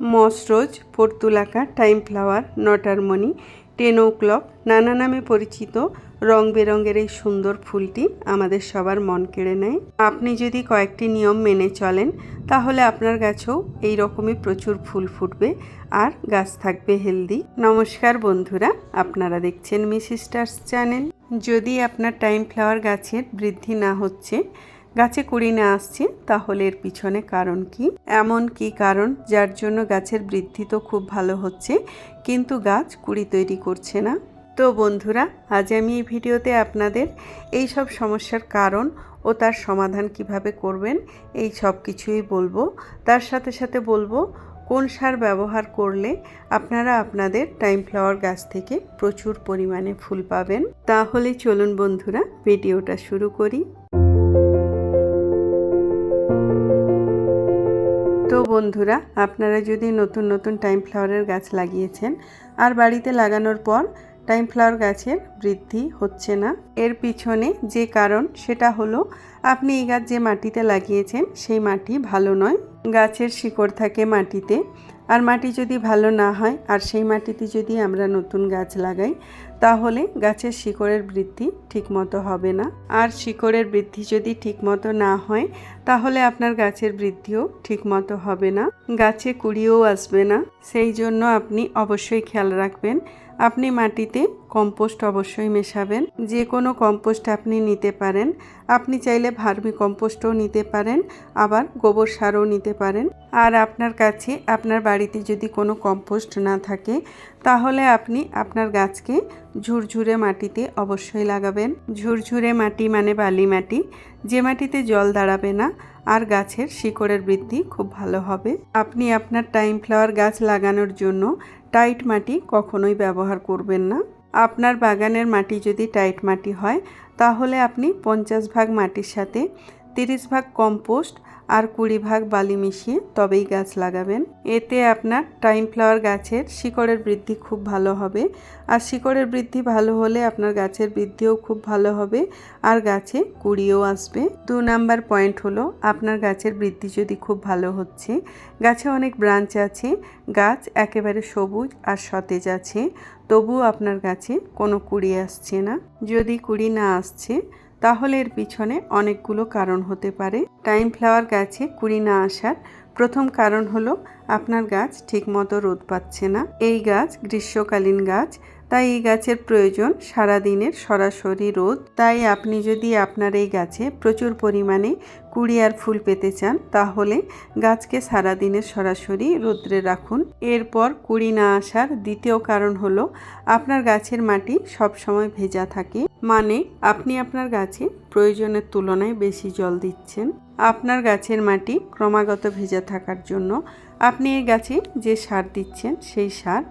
Moss rose portulaca, time flower নটারমণি ten o'clock, নানা নামে পরিচিত রং বেরঙের এই সুন্দর ফুলটি আমাদের সবার মন কেড়ে নেয়। আপনি যদি কয়েকটি নিয়ম মেনে চলেন, তাহলে আপনার গাছেও এই রকমই প্রচুর ফুল ফুটবে আর গাছ থাকবে হেলদি। নমস্কার বন্ধুরা, আপনারা দেখছেন মিসিস্টার্স চ্যানেল। যদি আপনার টাইম ফ্লাওয়ার গাছের বৃদ্ধি না হচ্ছে গাছে কুড়ি না আসছে, তাহলে এর পিছনে কারণ কি? এমন কি কারণ যার জন্য গাছের বৃদ্ধি তো খুব ভালো হচ্ছে, কিন্তু গাছ কুড়ি তৈরি করছে না? তো বন্ধুরা, আজ আমি এই ভিডিওতে আপনাদের এই সব সমস্যার কারণ ও তার সমাধান কীভাবে করবেন, এই সব কিছুই বলব। তার সাথে সাথে বলব, কোন সার ব্যবহার করলে আপনারা আপনাদের টাইম ফ্লাওয়ার গাছ থেকে প্রচুর পরিমাণে ফুল পাবেন? তাহলে চলুন বন্ধুরা, ভিডিওটা শুরু করি। তো বন্ধুরা, আপনারা যদি নতুন নতুন টাইম ফ্লাওয়ারের গাছ লাগিয়েছেন, আর বাড়িতে লাগানোর পর টাইম ফ্লাওয়ার গাছের বৃদ্ধি হচ্ছে না, এর পিছনে যে কারণ সেটা হলো, আপনি এই গাছ যে মাটিতে লাগিয়েছেন, সেই মাটি ভালো নয়। গাছের শিকড় থাকে মাটিতে, আর মাটি যদি ভালো না হয়, আর সেই মাটিতে যদি আমরা নতুন গাছ লাগাই তাহলে গাছের শিকড়ের বৃদ্ধি ঠিকমতো হবে না। আর শিকড়ের বৃদ্ধি যদি ঠিকমতো না হয়, তাহলে আপনার গাছের বৃদ্ধিও ঠিকমতো হবে না। গাছে কুড়িও আসবে না। সেই জন্য আপনি অবশ্যই খেয়াল রাখবেন, আপনি মাটিতে কম্পোস্ট অবশ্যই মেশাবেন। যে কোনো কম্পোস্ট আপনি নিতে পারেন। আপনি চাইলে ভার্মি কম্পোস্টও নিতে পারেন, আবার গোবর সারও নিতে পারেন। আর আপনার কাছে, আপনার বাড়িতে যদি কোনো কম্পোস্ট না থাকে তাহলে আপনি আপনার গাছকে ঝুরঝুরে মাটিতে অবশ্যই লাগাবেন। ঝুরঝুরে মাটি মানে বালি মাটি, যে মাটিতে জল দাঁড়াবে না, আর গাছের শিকড়ের বৃদ্ধি খুব ভালো হবে। আপনি আপনার টাইম ফ্লাওয়ার গাছ লাগানোর জন্য টাইট মাটি কখনোই ব্যবহার করবেন না। আপনার বাগানের মাটি যদি টাইট মাটি হয়, তাহলে আপনি পঞ্চাশ ভাগ মাটির সাথে তিরিশ ভাগ কম্পোস্ট আর কুড়ি ভাগ বালি মিশিয়ে তবেই গাছ লাগাবেন। এতে আপনার টাইম ফ্লাওয়ার গাছের শিকড়ের বৃদ্ধি খুব ভালো হবে। আর শিকড়ের বৃদ্ধি ভালো হলে আপনার গাছের বৃদ্ধিও খুব ভালো হবে। আর গাছে কুড়িও আসবে। দু নাম্বার পয়েন্ট হলো, আপনার গাছের বৃদ্ধি যদি খুব ভালো হচ্ছে, গাছে অনেক ব্রাঞ্চ আছে, গাছ একেবারে সবুজ আর সতেজ আছে, তবুও আপনার গাছে কোনো কুড়ি আসছে না। যদি কুড়ি না আসছে তাহলে এর পিছনে অনেকগুলো কারণ হতে পারে। টাইম ফ্লাওয়ার গাছে কুড়ি না আসার প্রথম কারণ হলো আপনার গাছ ঠিকমতো রোদ পাচ্ছে না। এই গাছ গ্রীষ্মকালীন গাছ, তাই এই গাছের প্রয়োজন সারাদিনের সরাসরি রোদ। তাই আপনি যদি আপনার এই গাছে প্রচুর পরিমাণে কুড়ি আর ফুল পেতে চান, তাহলে গাছকে সারাদিনের সরাসরি রোদ্রে রাখুন। এরপর কুড়ি না আসার দ্বিতীয় কারণ হলো, আপনার গাছের মাটি সব সময় ভেজা থাকে। মানে আপনি আপনার গাছে প্রয়োজনের তুলনায় বেশি জল দিচ্ছেন। আপনার গাছের মাটি ক্রমাগত ভেজা থাকার জন্য আপনি এই গাছে যে সার দিচ্ছেন, সেই সার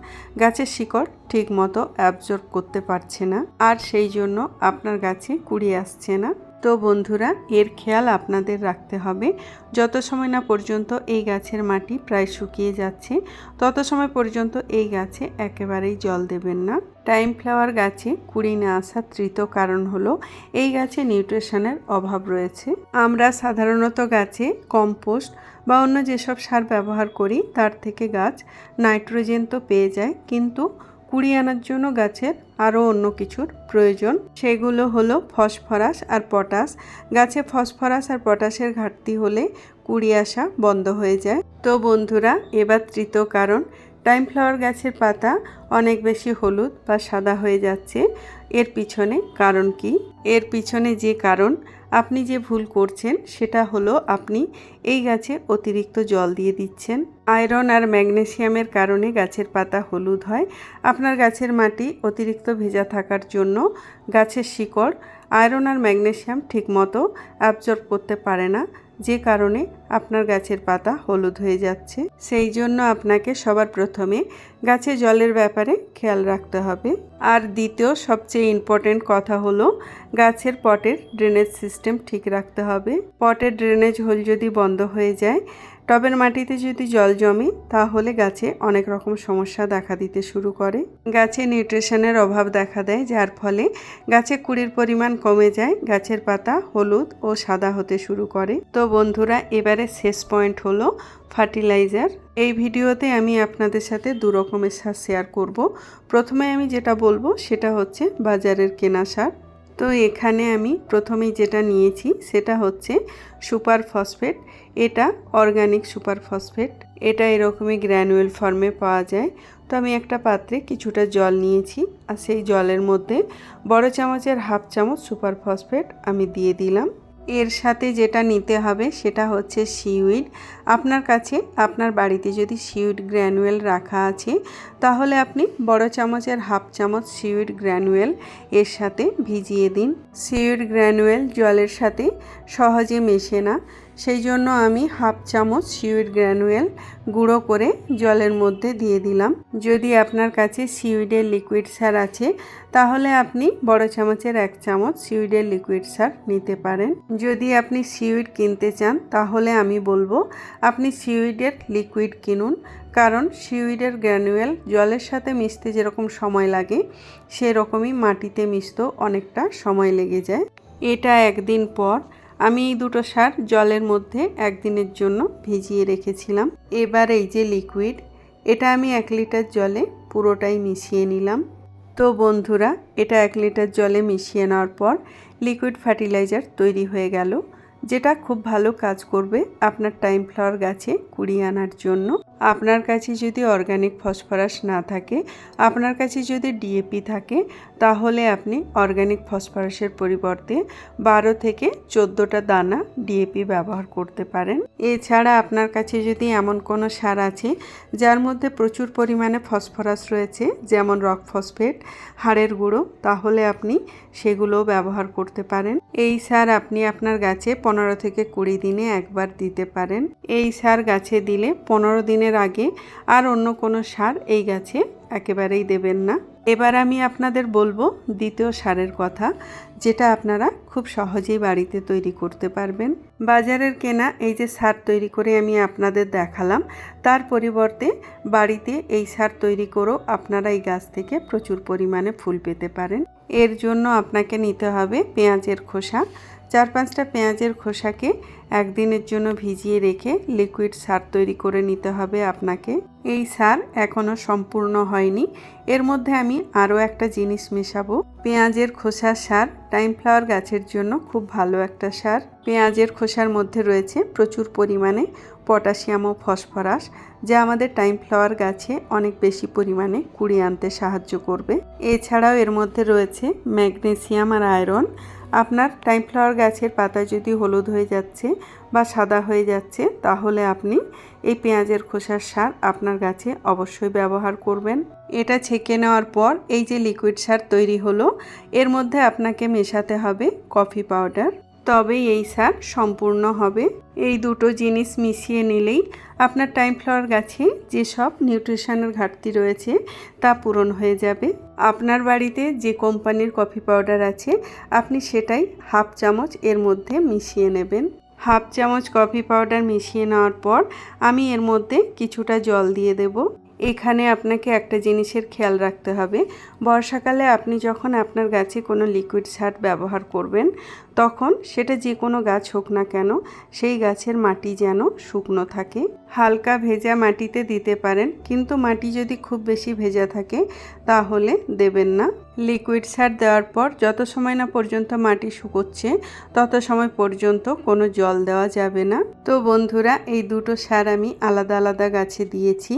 গাছের শিকড় ঠিক মতো অ্যাবজর্ব করতে পারছে না। আর সেই জন্য আপনার গাছে কুড়িয়ে আসছে না। তো বন্ধুরা, এর খেয়াল আপনাদের রাখতে হবে। যত সময় না পর্যন্ত এই গাছের মাটি প্রায় শুকিয়ে যাচ্ছে, তত সময় পর্যন্ত এই গাছে একেবারেই জল দেবেন না। টাইম ফ্লাওয়ার গাছে কুড়ি না আসার তৃতীয় কারণ হলো, এই গাছে নিউট্রিশনের অভাব রয়েছে। আমরা সাধারণত গাছে কম্পোস্ট বা অন্য যেসব সার ব্যবহার করি, তার থেকে গাছ নাইট্রোজেন তো পেয়ে যায়, কিন্তু কুড়ি আনার জন্য গাছের আরও অন্য কিছুর প্রয়োজন। সেগুলো হলো ফসফরাস আর পটাশ। গাছে ফসফরাস আর পটাশের ঘাটতি হলে কুড়ি আসা বন্ধ হয়ে যায়। তো বন্ধুরা, এবার তৃতীয় কারণ। টাইম ফ্লাওয়ার গাছের পাতা অনেক বেশি হলুদ বা সাদা হয়ে যাচ্ছে। এর পিছনে কারণ কি? এর পিছনে যে কারণ আপনি যে ভুল করছেন, সেটা হলো আপনি এই গাছে অতিরিক্ত জল দিয়ে দিচ্ছেন। আয়রন আর ম্যাগনেসিয়ামের কারণে গাছের পাতা হলুদ হয়। আপনার গাছের মাটি অতিরিক্ত ভেজা থাকার জন্য গাছের শিকড়, আয়রন আর ম্যাগনেসিয়াম ঠিকমতো অ্যাবজর্ব করতে পারে না। যে কারণে আপনার গাছের পাতা হলুদ হয়ে যাচ্ছে। সেই জন্য আপনাকে সবার প্রথমে গাছে জলের ব্যাপারে খেয়াল রাখতে হবে। আর দ্বিতীয়, সবচেয়ে ইম্পর্টেন্ট কথা হলো গাছের পটের ড্রেনেজ সিস্টেম ঠিক রাখতে হবে। পটের ড্রেনেজ হোল যদি বন্ধ হয়ে যায় টবের মাটিতে যদি জল জমে, তাহলে গাছে অনেক রকম সমস্যা দেখা দিতে শুরু করে। গাছে নিউট্রিশনের অভাব দেখা দেয়, যার ফলে গাছে কুড়ির পরিমাণ কমে যায়, গাছের পাতা হলুদ ও সাদা হতে শুরু করে। তো বন্ধুরা, এবারে শেষ পয়েন্ট হলো ফার্টিলাইজার। এই ভিডিওতে আমি আপনাদের সাথে দু রকমের সার শেয়ার করব। প্রথমে আমি যেটা বলব, সেটা হচ্ছে বাজারের কেনা সার। তো এখানে আমি প্রথমেই যেটা নিয়েছি সেটা হচ্ছে সুপার ফসফেট। এটা অর্গানিক সুপার ফসফেট। এটা এরকমই গ্র্যানুয়েল ফর্মে পাওয়া যায়। তো আমি একটা পাত্রে কিছুটা জল নিয়েছি আর সেই জলের মধ্যে বড় চামচের হাফ চামচ সুপার ফসফেট আমি দিয়ে দিলাম। এর সাথে যেটা নিতে হবে সেটা হচ্ছে সিউইড। আপনার কাছে আপনার বাড়িতে যদি সিউইড গ্র্যানুয়েল রাখা আছে, তাহলে আপনি বড় চামচের হাফ চামচ সিউইড গ্র্যানুয়েল এর সাথে ভিজিয়ে দিন। সিউইড গ্র্যানুয়েল জলের সাথে সহজে মেশে না। সেই জন্য আমি হাফ চামচ সিউইড গ্র্যানুয়েল গুঁড়ো করে জলের মধ্যে দিয়ে দিলাম। যদি আপনার কাছে সিউইডের লিকুইড সার আছে, তাহলে আপনি বড় চামচের এক চামচ সিউইডের লিকুইড সার নিতে পারেন। যদি আপনি সিউইড কিনতে চান, তাহলে আমি বলব আপনি সিউইডের লিকুইড কিনুন, কারণ সিউইডের গ্র্যানুয়েল জলের সাথে মিশতে যেরকম সময় লাগে, সেরকমই মাটিতে মিশতেও অনেকটা সময় লেগে যায়। এটা একদিন পর আমি এই দুটো সার জলের মধ্যে একদিনের জন্য ভিজিয়ে রেখেছিলাম। এবার এই যে লিকুইড এটা আমি এক লিটার জলে পুরোটাই মিশিয়ে নিলাম। তো বন্ধুরা, এটা এক লিটার জলে মিশিয়ে নেওয়ার পর লিকুইড ফার্টিলাইজার তৈরি হয়ে গেল। যেটা খুব ভালো কাজ করবে আপনার টাইম ফ্লাওয়ার গাছে কুড়িয়ে আনার জন্য। আপনার কাছে যদি অর্গানিক ফসফরাস না থাকে, আপনার কাছে যদি ডিএপি থাকে, তাহলে আপনি অর্গানিক ফসফরাসের পরিবর্তে বারো থেকে চোদ্দোটা দানা ডিএপি ব্যবহার করতে পারেন। এছাড়া আপনার কাছে যদি এমন কোনো সার আছে, যার মধ্যে প্রচুর পরিমাণে ফসফরাস রয়েছে, যেমন রক ফসফেট, হাড়ের গুঁড়ো, তাহলে আপনি সেগুলোও ব্যবহার করতে পারেন। এই সার আপনি আপনার গাছে পনেরো থেকে কুড়ি দিনে একবার দিতে পারেন। এই সার গাছে দিলে পনেরো দিনের আগে আর অন্য কোনো সার এই গাছে একেবারেই দেবেন না। এবার আমি আপনাদের বলব দ্বিতীয় সারের কথা, যেটা আপনারা খুব সহজেই বাড়িতে তৈরি করতে পারবেন। বাজারের কেনা এই যে সার তৈরি করে আমি আপনাদের দেখালাম, তার পরিবর্তে বাড়িতে এই সার তৈরি করেও আপনারা এই গাছ থেকে প্রচুর পরিমাণে ফুল পেতে পারেন। এর জন্য আপনাকে নিতে হবে পেঁয়াজের খোসা চার পাঁচটা পেঁয়াজের খোসাকে একদিনের জন্য ভিজিয়ে রেখে লিকুইড সার তৈরি করে নিতে হবে আপনাকে। এই সার এখনও সম্পূর্ণ হয়নি। এর মধ্যে আমি আরও একটা জিনিস মেশাবো। পেঁয়াজের খোসার সার টাইম ফ্লাওয়ার গাছের জন্য খুব ভালো একটা সার। পেঁয়াজের খোসার মধ্যে রয়েছে প্রচুর পরিমাণে পটাশিয়াম ও ফসফরাস, যা আমাদের টাইম ফ্লাওয়ার গাছে অনেক বেশি পরিমাণে কুড়ি আনতে সাহায্য করবে। এছাড়াও এর মধ্যে রয়েছে ম্যাগনেসিয়াম আর আয়রন। আপনার টাইম ফ্লাওয়ার গাছের পাতা যদি হলুদ হয়ে যাচ্ছে বা সাদা হয়ে যাচ্ছে, তাহলে আপনি এই পেঁয়াজের খোসার সার আপনার গাছে অবশ্যই ব্যবহার করবেন। এটা ছেঁকে নেওয়ার পর এই যে লিকুইড সার তৈরি হলো, এর মধ্যে আপনাকে মেশাতে হবে কফি পাউডার তবেই এই সার সম্পূর্ণ হবে। এই দুটো জিনিস মিশিয়ে নিলেই আপনার টাইম ফ্লাওয়ার গাছে যেসব নিউট্রিশনের ঘাটতি রয়েছে তা পূরণ হয়ে যাবে। আপনার বাড়িতে যে কোম্পানির কফি পাউডার আছে, আপনি সেটাই হাফ চামচ এর মধ্যে মিশিয়ে নেবেন। হাফ চামচ কফি পাউডার মিশিয়ে নেওয়ার পর আমি এর মধ্যে কিছুটা জল দিয়ে দেব। এখানে আপনাকে একটা জিনিসের খেয়াল রাখতে হবে। বর্ষাকালে আপনি যখন আপনার গাছে কোনো লিকুইড সার ব্যবহার করবেন, তখন সেটা যে কোনো গাছ হোক না কেন, সেই গাছের মাটি যেন শুকনো থাকে। হালকা ভেজা মাটিতে দিতে পারেন, কিন্তু মাটি যদি খুব বেশি ভেজা থাকে, তাহলে দেবেন না। লিকুইড সার দেওয়ার পর যত সময় না পর্যন্ত মাটি শুকোচ্ছে, তত সময় পর্যন্ত কোনো জল দেওয়া যাবে না। তো বন্ধুরা, এই দুটো সার আমি আলাদা আলাদা গাছে দিয়েছি।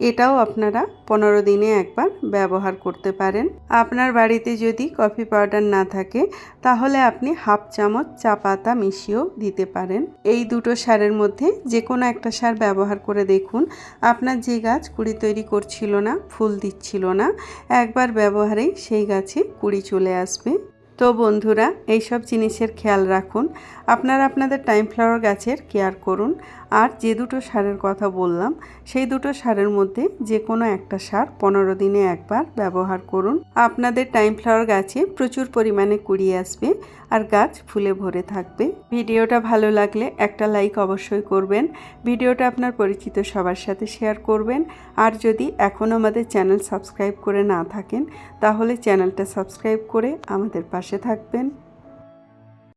এটাও আপনারা পনেরো দিনে একবার ব্যবহার করতে পারেন। আপনার বাড়িতে যদি কফি পাউডার না থাকে, তাহলে আপনি হাফ চামচ চা পাতা মিশিয়েও দিতে পারেন। এই দুটো সারের মধ্যে যে কোনো একটা সার ব্যবহার করে দেখুন। আপনার যে গাছ কুড়ি তৈরি করছিল না, ফুল দিচ্ছিল না, একবার ব্যবহারেই সেই গাছে কুড়ি চলে আসবে। তো বন্ধুরা, এইসব জিনিসের খেয়াল রাখুন। আপনারা আপনাদের টাইম ফ্লাওয়ার গাছের কেয়ার করুন। আর যে দুটো সারের কথা বললাম, সেই দুটো সারের মধ্যে যে কোনো একটা সার পনেরো দিনে একবার ব্যবহার করুন। আপনাদের টাইম ফ্লাওয়ার গাছে প্রচুর পরিমাণে কুড়িয়ে আসবে আর গাছ ফুলে ভরে থাকবে। ভিডিওটা ভালো লাগলে একটা লাইক অবশ্যই করবেন। ভিডিওটা আপনার পরিচিত সবার সাথে শেয়ার করবেন। আর যদি এখনও আমাদের চ্যানেল সাবস্ক্রাইব করে না থাকেন, তাহলে চ্যানেলটা সাবস্ক্রাইব করে আমাদের পাশে থাকবেন।